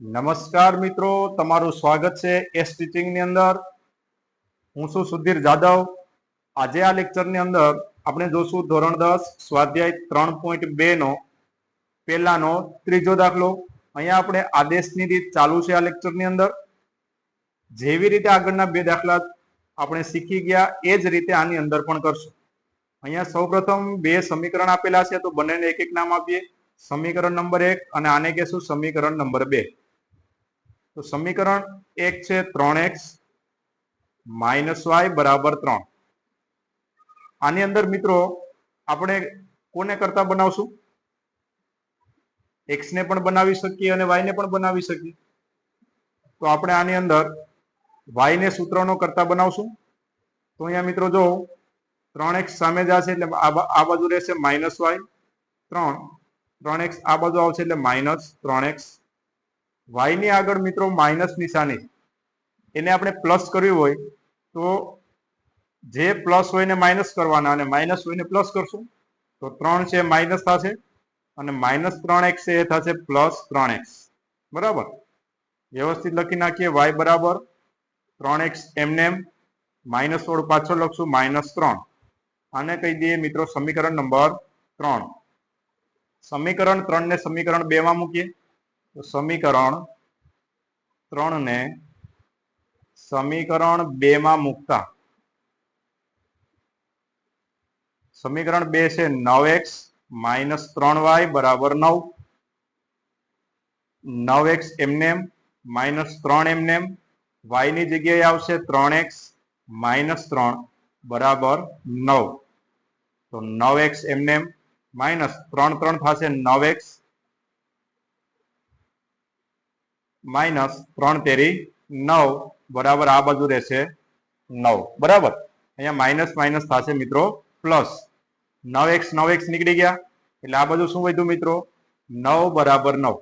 નમસ્કાર મિત્રો, તમારું સ્વાગત છે એસ ટીચિંગની અંદર. હું છું સુધીર જાદવ. આજે આ લેક્ચરની અંદર આપણે જોશું ધોરણ દસ, સ્વાધ્યાય ત્રણ પોઈન્ટ બે નો પહેલાનો ત્રીજો દાખલો. અહીંયા આપણે આદેશની રીત ચાલુ છે આ લેક્ચરની અંદર. જેવી રીતે આગળના બે દાખલા આપણે શીખી ગયા, એ જ રીતે આની અંદર પણ કરશું. અહીંયા સૌપ્રથમ બે સમીકરણ આપેલા છે, તો બંનેને એક એક નામ આપીએ. સમીકરણ નંબર એક અને આને કહેશું સમીકરણ નંબર બે. તો સમીકરણ એક છે ત્રણ એક્સ માઇનસ વાય બરાબર ત્રણ. આની અંદર મિત્રો આપણે કોને કરતા બનાવશું? એક્સ ને પણ બનાવી શકીએ અને વાય ને પણ બનાવી શકીએ. તો આપણે આની અંદર વાય ને સૂત્રનો કરતા બનાવશું. તો અહીંયા મિત્રો જો ત્રણ એક્સ સામે જશે એટલે આ બાજુ રહેશે માઇનસ વાય. ત્રણ. ત્રણ એક્સ આ બાજુ આવશે એટલે માઇનસ ત્રણ એક્સ. વાયની આગળ મિત્રો માઇનસ નિશાની. એને આપણે પ્લસ કરવી હોય તો જે પ્લસ હોય ને માઇનસ કરવાના અને માઇનસ હોય ને પ્લસ કરશું. તો ત્રણ છે, માઇનસ થશે અને માઇનસ ત્રણ એક્સ છે એ થશે પ્લસ ત્રણ એક્સ. બરાબર? વ્યવસ્થિત લખી નાખીએ, વાય બરાબર ત્રણ એક્સ એમને એમ. માઇનસ થોડું પાછળ લખશું, માઇનસ ત્રણ. આને કહી દઈએ મિત્રો સમીકરણ નંબર ત્રણ. સમીકરણ ત્રણ ને સમીકરણ બે માં મૂકીએ. તો સમીકરણ ત્રણ ને સમીકરણ બે માં મૂકતા. સમીકરણ બે છે નવ એક્સ માઇનસ ત્રણ વાય બરાબર નવ. નવ એક્સ એમને માઇનસ ત્રણ એમને વાયની જગ્યાએ આવશે ત્રણ એક્સ માઇનસ ત્રણ બરાબર નવ. તો નવ એક્સ એમને માઇનસ ત્રણ ત્રણ થશે નવ એક્સ માઇનસ ત્રણ તેરી નવ બરાબર આ બાજુ રહેશે નવ. બરાબર? અહીંયા માઇનસ માઇનસ થશે મિત્રો પ્લસ. નવ એક્સ નવ એક્સ નીકળી ગયા. એટલે આ બાજુ શું વધ્યું મિત્રો? નવ બરાબર નવ.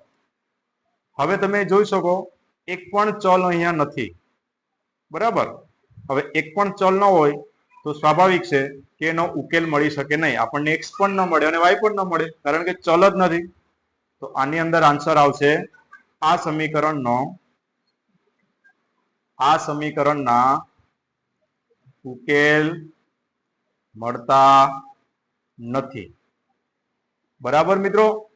હવે તમે જોઈ શકો, એક પણ ચલ અહીંયા નથી. બરાબર? હવે એક પણ ચલ ન હોય તો સ્વાભાવિક છે કે એનો ઉકેલ મળી શકે નહીં. આપણને એક્સ પણ ન મળે અને વાય પણ ન મળે, કારણ કે ચલ જ નથી. તો આની અંદર આન્સર આવશે આ સમીકરણનો, આ સમીકરણના ઉકેલ મળતા નથી. બરાબર મિત્રો?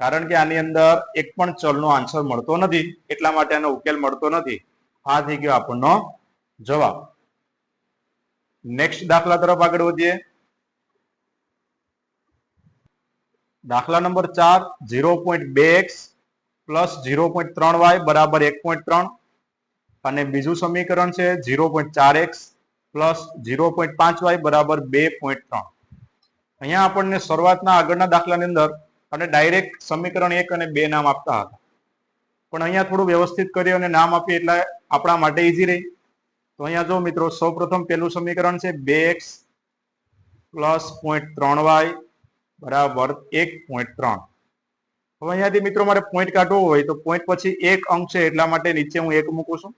કારણ કે આની અંદર એક પણ ચલનો આન્સર મળતો નથી, એટલા માટે આનો ઉકેલ મળતો નથી. આ થઈ ગયો આપણનો જવાબ. નેક્સ્ટ દાખલા તરફ આગળ વધીએ. દાખલા નંબર ચાર ઝીરો પોઈન્ટ બે એક્સ પ્લસ ઝીરો પોઈન્ટ ત્રણ વાય બરાબર એક પોઈન્ટ ત્રણ. અને બીજું સમીકરણ છે ઝીરો પોઈન્ટ ચાર એક્સ પ્લસ ઝીરો પોઈન્ટ પાંચ વાય બરાબર બે પોઈન્ટ ત્રણ. અહીંયા આપણને શરૂઆતના આગળના દાખલાની અંદર અને ડાયરેક્ટ સમીકરણ એક અને બે નામ આપતા હતા. પણ અહીંયા થોડું વ્યવસ્થિત કરી અને નામ આપીએ એટલે આપણા માટે ઈઝી રહી. તો અહીંયા જો મિત્રો સૌપ્રથમ પહેલું સમીકરણ છે બે એક્સ પ્લસ પોઈન્ટ ત્રણ વાય બરાબર એક પોઈન્ટ ત્રણ. હવે અહીંયાથી મિત્રો મારે પોઈન્ટ કાઢવો હોય તો પોઈન્ટ પછી એક અંક છે એટલા માટે નીચે હું એક મૂકું છું.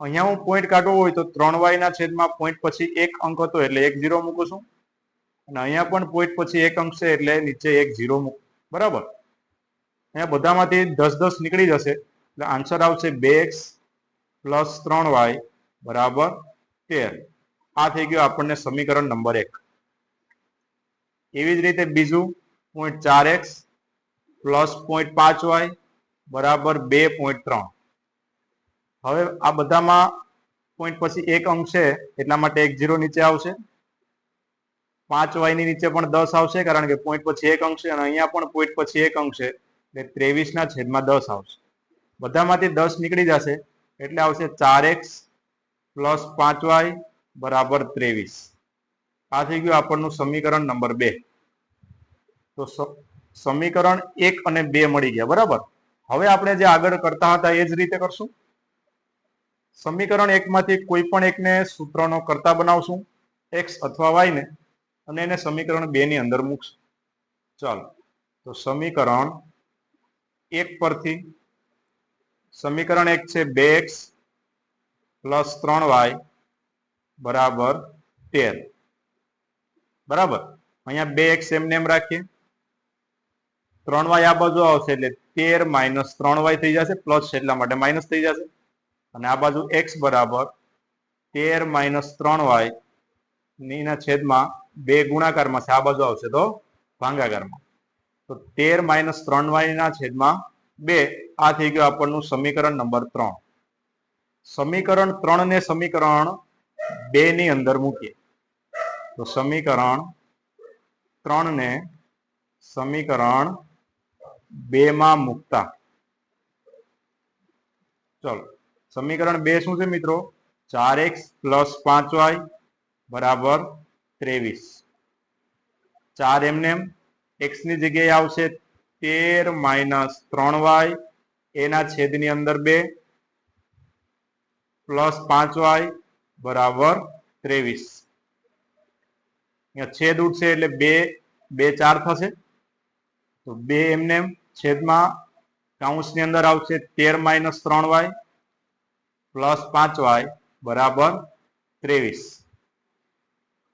અહીંયા હું પોઈન્ટ કાઢવો હોય તો ત્રણ વાય ના છેદમાં પોઈન્ટ પછી એક અંક હતો એટલે એક ઝીરો મૂકું છું. અને અહીંયા પણ પોઈન્ટ પછી એક અંક છે એટલે નીચે એક ઝીરો મૂક. બરાબર? અહીંયા બધામાંથી દસ દસ નીકળી જશે. એટલે આન્સર આવશે બે એક્સ પ્લસ ત્રણ વાય બરાબર તેર આ થઈ ગયું આપણને સમીકરણ નંબર એક. એવી જ રીતે બીજું પોઈન્ટ ચાર એક્સ પ્લસ પોઈન્ટ પાંચ વાય બરાબર બે પોઈન્ટ ત્રણ. હવે આ બધામાં પોઈન્ટ પછી એક અંક છે, એટલા માટે એક જીરો નીચે આવશે. પાંચ વાયની નીચે પણ દસ આવશે, કારણ કે પોઈન્ટ પછી એક અંક છે અને અહીંયા પણ પોઈન્ટ પછી એક અંક છે. એટલે ત્રેવીસ ના છેદમાં દસ આવશે. બધામાંથી દસ નીકળી જશે, એટલે આવશે ચાર એક્સ પ્લસ પાંચ વાય બરાબર ત્રેવીસ. આ થઈ ગયું આપણનું સમીકરણ નંબર બે. તો સમીકરણ એક અને બે મળી ગયા, બરાબર? હવે આપણે જે આગળ કરતા હતા એ જ રીતે કરશું. સમીકરણ એકમાંથી કોઈ પણ એકને સૂત્રનો કરતા બનાવશું એક્સ અથવા વાય ને, અને એને સમીકરણ બે ની અંદર મૂકશું. ચાલો, તો સમીકરણ એક પરથી, સમીકરણ એક છે બે એક્સ પ્લસ ત્રણ વાય બરાબર તેર. બરાબર? અહીંયા બે એક્સ એમને એમ રાખીએ. ત્રણ વાય આ બાજુ આવશે એટલે તેર માઇનસ ત્રણ વાય થઈ જશે, પ્લસ એટલા માટે માઇનસ થઈ જશે. અને આ બાજુ એક્સ બરાબર તેર માઇનસ ત્રણ વાય નીના છેદમાં બે ગુણાકારમાં છે, આ બાજુ આવશે તો ભાંગાકારમાં. તો તેર માઇનસ ત્રણ વાયના છેદમાં બે, આ થઈ ગયું આપણનું સમીકરણ નંબર ત્રણ. સમીકરણ ત્રણ ને સમીકરણ બે ની અંદર મૂકીએ. તો સમીકરણ ત્રણ ને સમીકરણ બે માં મૂકતા. ચલો, સમીકરણ બે શું છે મિત્રો? ચાર એક્સ પ્લસ પાંચ વાય બરાબર ત્રેવીસ. ચાર એમને એક્સની જગ્યાએ આવશે તેર માઇનસ ત્રણ વાય, એના છેદની અંદર બે પ્લસ પાંચ વાય બરાબર ત્રેવીસ. છેદ ઉઠશે એટલે બે બે ચાર થશે. તો બે એમને એમ છેદમાં કાઉન્સની અંદર આવશે તેર માઇનસ ત્રણ વાય પ્લસ પાંચ વાય બરાબર ત્રેવીસ.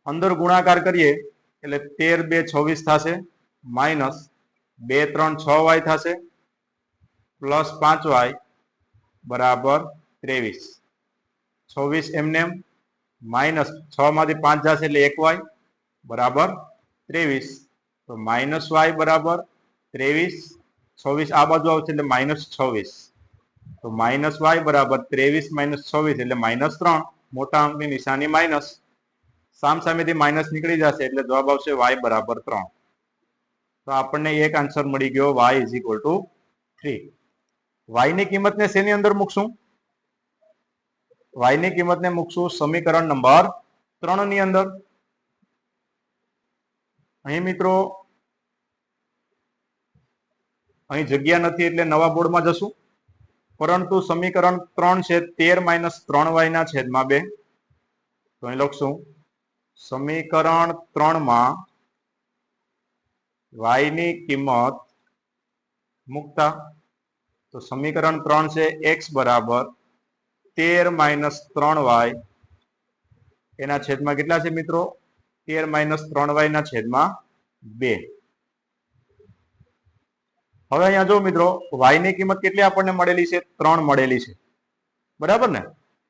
અંદર ગુણાકાર કરીએ એટલે તેર બે છવ્વીસ થશે, માઇનસ બે ત્રણ છ વાય થશે, પ્લસ પાંચ વાય બરાબર ત્રેવીસ. છવ્વીસ એમને એમ, માઇનસ છ માંથી પાંચ જશે એટલે એક વાય બરાબર ત્રેવીસ. તો માઇનસ વાય બરાબર ત્રેવીસ છવ્વીસ, આ બાજુ આવશે એટલે માઇનસ છવ્વીસ. તો માઇનસ વાય બરાબર ત્રેવીસ માઇનસ છવ્વીસ એટલે માઇનસ ત્રણ, મોટા અંકની નિશાની માઇનસ. સામ સામેથી માઇનસ નીકળી જશે એટલે જવાબ આવશે વાય બરાબર ત્રણ. તો આપણને એક આન્સર મળી ગયો y is equal to three વાયની કિંમતને શેની અંદર મૂકશું? વાયની કિંમતને મૂકશું સમીકરણ નંબર ત્રણની અંદર. અહીં મિત્રો અહીં જગ્યા નથી એટલે નવા બોર્ડમાં જશું. પરંતુ સમીકરણ ત્રણ છે, તેર માઇનસ ત્રણ વાય ના છેદમાં બે. તો અહીં લખશું. સમીકરણ ત્રણમાં વાયની કિંમત મૂકતા. તો સમીકરણ ત્રણ છે, એક્સ બરાબર તેર માઇનસ ત્રણ વાય. એના છેદમાં કેટલા છે મિત્રો? તેર માઇનસ ત્રણ વાય ના છેદમાં બે. હવે અહીંયા જો મિત્રો વાયની કિંમત કેટલી આપણને મળેલી છે? ત્રણ મળેલી છે. બરાબર ને?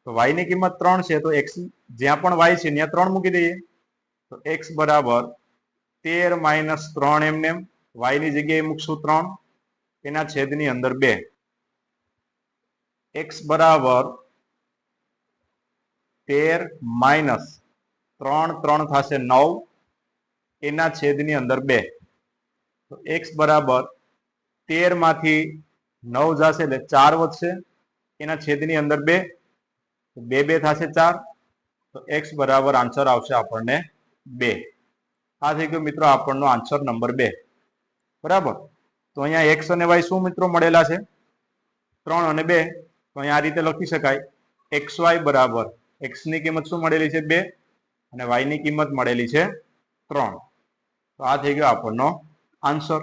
તો વાયની કિંમત ત્રણ છે, તો એક્સ જ્યાં પણ વાય છે, ત્યાં ત્રણ મૂકી દઈએ. તો એક્સ બરાબર તેર માઇનસ ત્રણ એમને વાયની જગ્યાએ મૂકશું ત્રણ, એના છેદની અંદર બે. એક્સ બરાબર તેર માઇનસ ત્રણ ત્રણ થશે નવ, એના છેદની અંદર બે. તો એક્સ બરાબર તેરમાંથી નવ જશે એટલે ચાર વધશે. એના છેદની અંદર બે બે બે થશે ચાર. તો એક્સ બરાબર આન્સર આવશે આપણને બે. આ થઈ ગયો મિત્રો આપણનો આન્સર નંબર બે. બરાબર? તો અહીંયા એક્સ અને વાય શું મિત્રો મળેલા છે? ત્રણ અને બે. તો અહીંયા આ રીતે લખી શકાય. એક્સ, વાય બરાબર. એક્સની કિંમત શું મળેલી છે? બે. અને વાયની કિંમત મળેલી છે ત્રણ. તો આ થઈ ગયો આપણનો આન્સર.